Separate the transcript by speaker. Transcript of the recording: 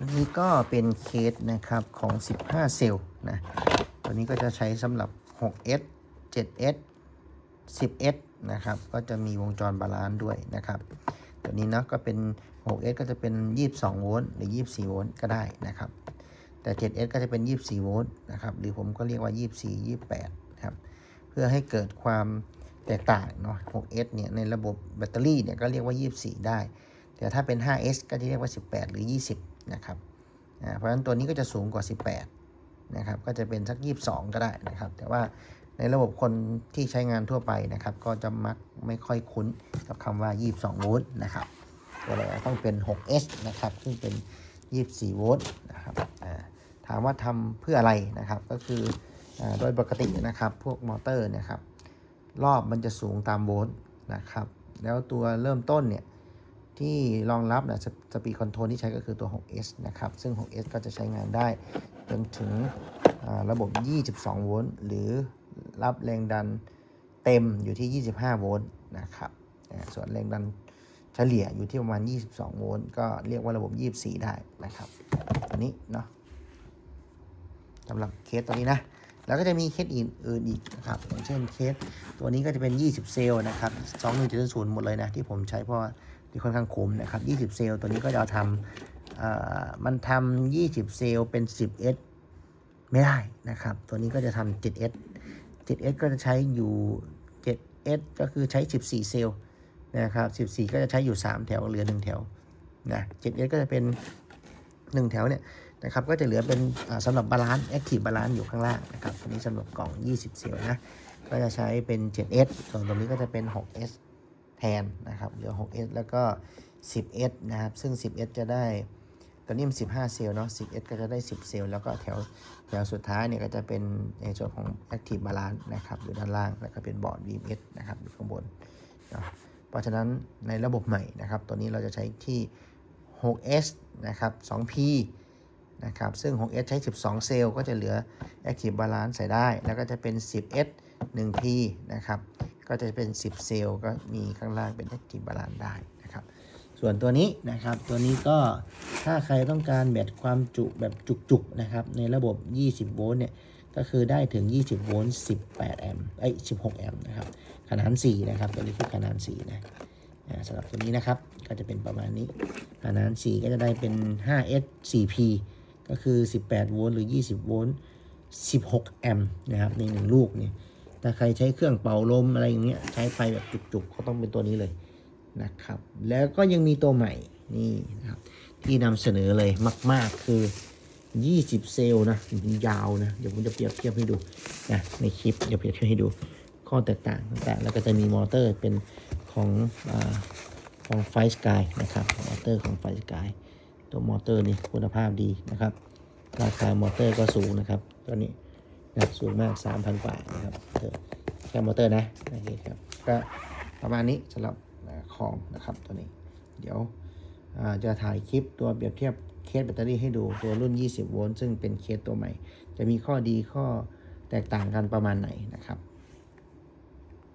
Speaker 1: ตัวนี้ก็เป็นเคสนะครับของ 15 เซลล์นะตัวนี้ก็จะใช้สำหรับ 6S 7S 10S นะครับ ก็จะมีวงจรบาลานซ์ด้วยนะครับ ตัวนี้เนาะก็เป็น 6S ก็จะเป็น 22 โวลต์หรือ 24 โวลต์ก็ได้นะครับ แต่ 7S ก็จะเป็น 24 โวลต์นะครับ หรือผมก็เรียกว่า 24 28 ครับ เพื่อให้เกิดความแตกต่างเนาะ 6S เนี่ยในระบบแบตเตอรี่เนี่ยก็เรียกว่า 24 ได้ แต่ถ้าเป็น 5S ก็จะเรียกว่า 18 หรือ 20 นะครับเพราะฉะนั้นตัวนี้ก็จะสูงกว่า 18 นะครับ ก็จะเป็นสัก 22 ก็ได้นะครับ แต่ว่าในระบบคนที่ใช้งานทั่วไปนะครับ ก็จะมักไม่ค่อยคุ้นกับคำว่า 22 โวลต์นะครับก็เลยต้องเป็น 6S นะครับ ซึ่งเป็น 24 โวลต์นะครับถามว่าทำเพื่ออะไรนะครับ ก็คืออโดยปกตินะครับ พวกมอเตอร์นะครับ รอบมันจะสูงตามโวลต์นะครับ แล้วตัวเริ่มต้นเนี่ย ที่รองรับนะสปีดคอนโทรลที่ใช้ก็คือตัว 6S นะครับ ซึ่ง 6S ก็จะใช้งานได้จนถึงอ่าระบบ 22 โวลต์ หรือรับแรงดันเต็มอยู่ที่ 25 โวลต์นะครับส่วนแรงดันเฉลี่ยอยู่ที่ประมาณ 22 โวลต์ ก็เรียกว่าระบบ 24 ได้นะครับอันนี้เนาะสำหรับเคสตัวนี้นะ แล้วก็จะมีเคสอื่นอีกนะครับอย่างเช่นเคสตัวนี้ก็จะเป็น 20 เซลล์นะครับ 21.0 หมดเลยนะที่ผมใช้เพราะ ที่ค่อนข้างคุ้มนะครับ 20 เซลล์ตัวนี้ก็จะทำมันทำ20 เซลล์เป็น 10S ไม่ได้นะครับ ตัวนี้ก็จะทำ 7S 7S ก็จะใช้อยู่ 7S ก็คือใช้ 14 เซลล์นะครับ 14 ก็จะใช้อยู่ 3 แถวเหลือ 1 แถวนะ 7S ก็จะเป็น 1 แถวเนี่ยนะครับ ก็จะเหลือเป็นสำหรับบาลานซ์แอคทีฟบาลานซ์อยู่ข้างล่างนะครับตัวนี้สำหรับกล่อง 20 เซลล์นะ ก็จะใช้เป็น 7S ส่วนตรงนี้ก็จะเป็น 6S แทนนะครับเหลือ 6S แล้วก็ 10S นะครับ ซึ่ง 10S จะได้ตัวนี้มัน15 เซลล์เนาะ 10S ก็จะได้ 10 เซลล์แล้วก็แถวแถวสุดท้ายเนี่ยก็จะเป็นในส่วนของ Active Balance นะครับอยู่ด้านล่างแล้วก็เป็นบอร์ด VMS นะครับอยู่ข้างบนเนาะเพราะฉะนั้นในระบบใหม่นะครับ ตัวนี้เราจะใช้ที่ 6S นะครับ 2P นะครับ ซึ่ง 6S ใช้ 12 เซลล์ก็จะเหลือ Active Balance ใส่ได้ แล้วก็จะเป็น 10S 1P นะครับ ก็จะเป็น 10 เซลล์ก็มีข้างล่างเป็น Active Balance ได้นะครับ ส่วนตัวนี้นะครับ ตัวนี้ก็ถ้าใครต้องการแบตความจุแบบจุกๆนะครับ ในระบบ 20 โวลต์เนี่ย ก็คือได้ถึง 20 โวลต์ 18 แอมป์เอ้16 แอมป์นะครับ ขนาด 4 นะครับ ตัวนี้คือขนาด 4 นะสำหรับตัวนี้นะครับ ก็จะเป็นประมาณนี้ ขนาด 4 ก็จะได้เป็น 5S 4P ก็คือ 18 โวลต์หรือ 20 โวลต์ 16 แอมป์นะครับ ในหนึ่งลูกเนี่ย ถ้าใครใช้เครื่องเป่าลมอะไรอย่างเงี้ยใช้ไฟแบบจุกๆก็ต้องเป็นตัวนี้เลยนะครับ แล้วก็ยังมีตัวใหม่นี่นะครับที่นำเสนอเลยมาก ๆ คือ 20 เซลล์นะยาวนะ เดี๋ยวผมจะเปรียบเทียบให้ดูนะในคลิปเดี๋ยวเปรียบเทียบให้ดูข้อแตกต่างต่างแล้วก็จะมีมอเตอร์เป็นของอของไฟสกายนะครับมอเตอร์ของไฟสกายตัวมอเตอร์นี่คุณภาพดีนะครับ ราคามอเตอร์ก็สูงนะครับตัวนี้ นะสูงมาก 3,000 กว่านะครับเออแค่มอเตอร์นะโอเคครับ ก็ประมาณนี้สำหรับของนะครับตัวนี้ เดี๋ยวจะถ่ายคลิปตัวเปรียบเทียบเคสแบตเตอรี่ให้ดูตัวรุ่น 20 โวลต์ซึ่งเป็นเคสตัวใหม่ จะมีข้อดีข้อแตกต่างกันประมาณไหนนะครับ